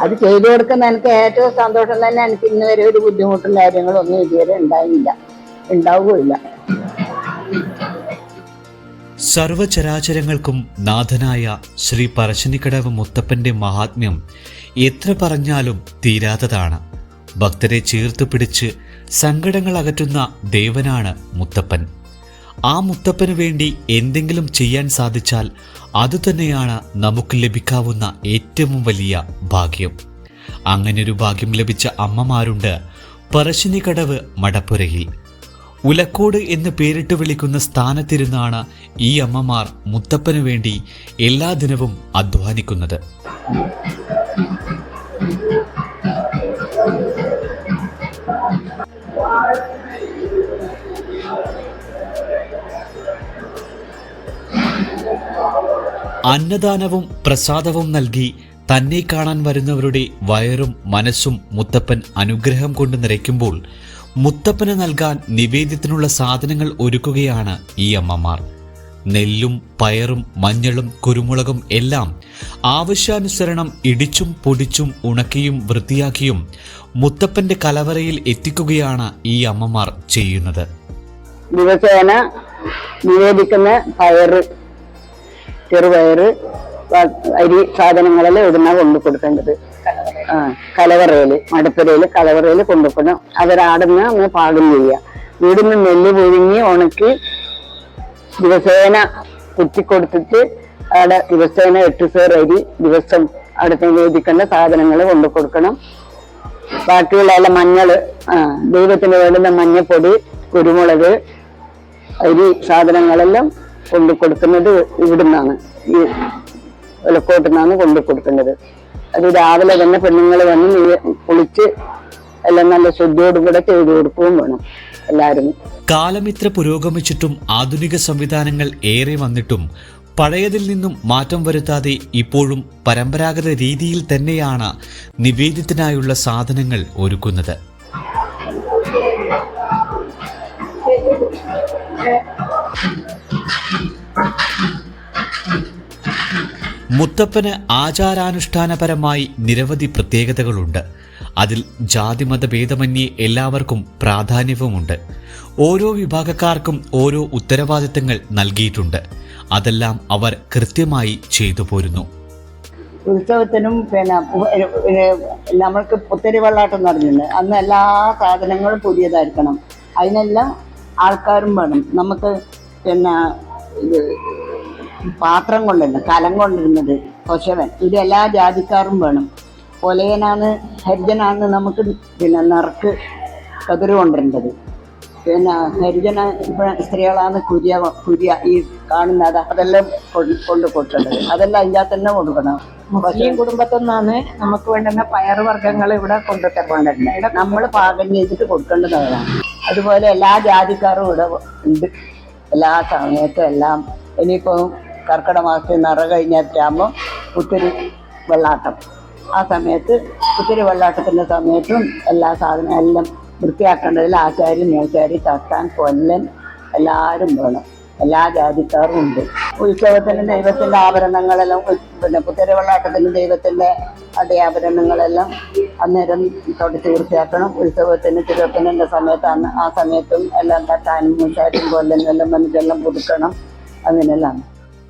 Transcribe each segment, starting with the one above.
അത് ചെയ്തു കൊടുക്കുന്ന എനിക്ക് ഏറ്റവും സന്തോഷം തന്നെ എനിക്ക് ഇന്ന് വരെ ഒരു ബുദ്ധിമുട്ടും കാര്യങ്ങളും ഒന്നും ഇതുവരെ ഉണ്ടായില്ല. ഉണ്ടാവുകയില്ല. സർവചരാചരങ്ങൾക്കും നാഥനായ ശ്രീ പറശ്ശിനിക്കടവ് മുത്തപ്പന്റെ മഹാത്മ്യം എത്ര പറഞ്ഞാലും തീരാത്തതാണ്. ഭക്തരെ ചേർത്ത് പിടിച്ച് സങ്കടങ്ങൾ അകറ്റുന്ന ദേവനാണ് മുത്തപ്പൻ. ആ മുത്തപ്പന് വേണ്ടി എന്തെങ്കിലും ചെയ്യാൻ സാധിച്ചാൽ അതുതന്നെയാണ് നമുക്ക് ലഭിക്കാവുന്ന ഏറ്റവും വലിയ ഭാഗ്യം. അങ്ങനൊരു ഭാഗ്യം ലഭിച്ച അമ്മമാരുണ്ട് പറശ്ശിനിക്കടവ് മടപ്പുരയിൽ. ഉലക്കോട് എന്ന് പേരിട്ട് വിളിക്കുന്ന സ്ഥാനത്തിരുന്നാണ് ഈ അമ്മമാർ മുത്തപ്പന് വേണ്ടി എല്ലാ ദിനവും അധ്വാനിക്കുന്നത്. അന്നദാനവും പ്രസാദവും നൽകി തന്നെ കാണാൻ വരുന്നവരുടെ വയറും മനസ്സും മുത്തപ്പൻ അനുഗ്രഹം കൊണ്ട് നിറയ്ക്കുമ്പോൾ മുത്തപ്പന് നൽകാൻ നിവേദ്യത്തിനുള്ള സാധനങ്ങൾ ഒരുക്കുകയാണ് ഈ അമ്മമാർ. നെല്ലും പയറും മഞ്ഞളും കുരുമുളകും എല്ലാം ആവശ്യാനുസരണം ഇടിച്ചും പൊടിച്ചും ഉണക്കിയും വൃത്തിയാക്കിയും മുത്തപ്പന്റെ കലവറയിൽ എത്തിക്കുകയാണ് ഈ അമ്മമാർ ചെയ്യുന്നത്. ദിവസേന നിവേദിക്കുന്ന പയറ് ചെറുപയറ് അരി സാധനങ്ങളെല്ലാം ഇവിടുന്ന കൊണ്ടു കൊടുക്കേണ്ടത്. ആ കലവറയിൽ മടപ്പുരയിൽ കലവറയിൽ കൊണ്ടുപോകണം അവരാടുന്ന നമ്മൾ പാകം ചെയ്യുക. വീടിന്ന് നെല്ല് പുഴുങ്ങി ഉണക്കി ദിവസേന കുത്തിക്കൊടുത്തിട്ട് അവിടെ ദിവസേന എട്ട് സേർ അരി ദിവസം അവിടെ വേദിക്കേണ്ട സാധനങ്ങൾ കൊണ്ടു കൊടുക്കണം. ബാക്കിയുള്ള എല്ലാം മഞ്ഞൾ ആ ദൈവത്തിന് വേണ്ടുന്ന മഞ്ഞപ്പൊടി കുരുമുളക് അരി സാധനങ്ങളെല്ലാം കൊണ്ടു കൊടുക്കുന്നത് ഇവിടുന്നാണ്. ഈ വിലക്കോട്ടുനിന്നാണ് കൊണ്ടു കൊടുക്കുന്നത് അത് രാവിലെ തന്നെ പെണ്ണുങ്ങൾ വന്ന് കുളിച്ച് എല്ലാം നല്ല ശുദ്ധിയോടും കൂടെ ചെയ്തു കൊടുക്കുകയും വേണം എല്ലാവരും. കാലമിത്ര പുരോഗമിച്ചിട്ടും ആധുനിക സംവിധാനങ്ങൾ ഏറെ വന്നിട്ടും പഴയതിൽ നിന്നും മാറ്റം വരുത്താതെ ഇപ്പോഴും പരമ്പരാഗത രീതിയിൽ തന്നെയാണ് നിവേദ്യത്തിനായുള്ള സാധനങ്ങൾ ഒരുക്കുന്നത്. മുത്തപ്പന് ആചാരാനുഷ്ഠാനപരമായി നിരവധി പ്രത്യേകതകളുണ്ട്. അതിൽ ജാതിമത ഭേദമന്യേ എല്ലാവർക്കും പ്രാധാന്യവുമുണ്ട്. ഓരോ വിഭാഗക്കാർക്കും ഓരോ ഉത്തരവാദിത്തങ്ങൾ നൽകിയിട്ടുണ്ട്. അതെല്ലാം അവർ കൃത്യമായി ചെയ്തു പോരുന്നു. ഉത്സവത്തിനും പിന്നെ നമ്മൾക്ക് പുത്തരി വെള്ളാട്ടം നടന്നിട്ടുണ്ട് അന്ന് എല്ലാ സാധനങ്ങളും പുതിയതായിരിക്കണം. അതിനെല്ലാം ആൾക്കാരും വേണം. നമുക്ക് പിന്നെ ഇത് പാത്രം കൊണ്ടുവന്ന് കലം കൊണ്ടിരുന്നത് കൊശവൻ. ഇത് എല്ലാ ജാതിക്കാരും വേണം. ഒലയനാന്ന് ഹരിജനാന്ന് നമുക്ക് പിന്നെ നിറക്ക് കതിര് കൊണ്ടിരുന്നത് പിന്നെ ഹരിജന ഇപ്പം സ്ത്രീകളാണ് കുരിയ കുരിയ ഈ കാണുന്നത് അതെല്ലാം കൊണ്ട് കൊണ്ട് കൊടുക്കേണ്ടത്. അതെല്ലാം അതിന്റെ തന്നെ കൊടുക്കണം. മുസ്ലിം കുടുംബത്തിൽ നിന്നാണ് നമുക്ക് വേണ്ടുന്ന പയറുവർഗങ്ങൾ ഇവിടെ കൊണ്ടുതരേണ്ടത് നമ്മൾ പാകം ചെയ്തിട്ട് കൊടുക്കേണ്ടതാണ് അതുപോലെ എല്ലാ ജാതിക്കാരും ഇവിടെ ഉണ്ട്. എല്ലാ സമയത്തും എല്ലാം ഇനിയിപ്പോൾ കർക്കിടക മാസത്തിൽ നിറ കഴിഞ്ഞാകുമ്പോൾ ഒത്തിരി വെള്ളാട്ടം. ആ സമയത്ത് ഒത്തിരി വെള്ളാട്ടത്തിന്റെ സമയത്തും എല്ലാ സാധനം എല്ലാം വൃത്തിയാക്കേണ്ടതിൽ ആശാരി മൂശാരി തട്ടാൻ കൊല്ലൻ എല്ലാവരും വേണം. എല്ലാ ജാതിക്കാരും ഉണ്ട്. ഉത്സവത്തിന് ദൈവത്തിന്റെ ആഭരണങ്ങളെല്ലാം പിന്നെ പുത്തരി വെള്ളാട്ടത്തിന് ദൈവത്തിന്റെ അടയാഭരണങ്ങളെല്ലാം അന്നേരം തുടച്ച് വൃത്തിയാക്കണം ഉത്സവത്തിന് തിരുവപ്പനന്റെ സമയത്താണ്. ആ സമയത്തും എല്ലാം തട്ടാനും കൊല്ലനും എല്ലാം വന്നിട്ടെല്ലാം പുതുക്കണം. അങ്ങനെയെല്ലാം.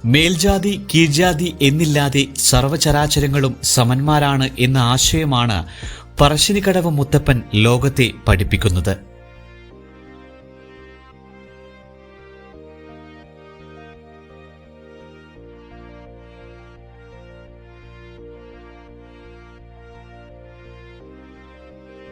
മേൽജാതി കീഴ്ജാതി എന്നില്ലാതെ സർവചരാചരങ്ങളും സമന്മാരാണ് എന്ന ആശയമാണ് പറശ്ശിനിക്കടവ് മുത്തപ്പൻ ലോകത്തെ പഠിപ്പിക്കുന്നത്.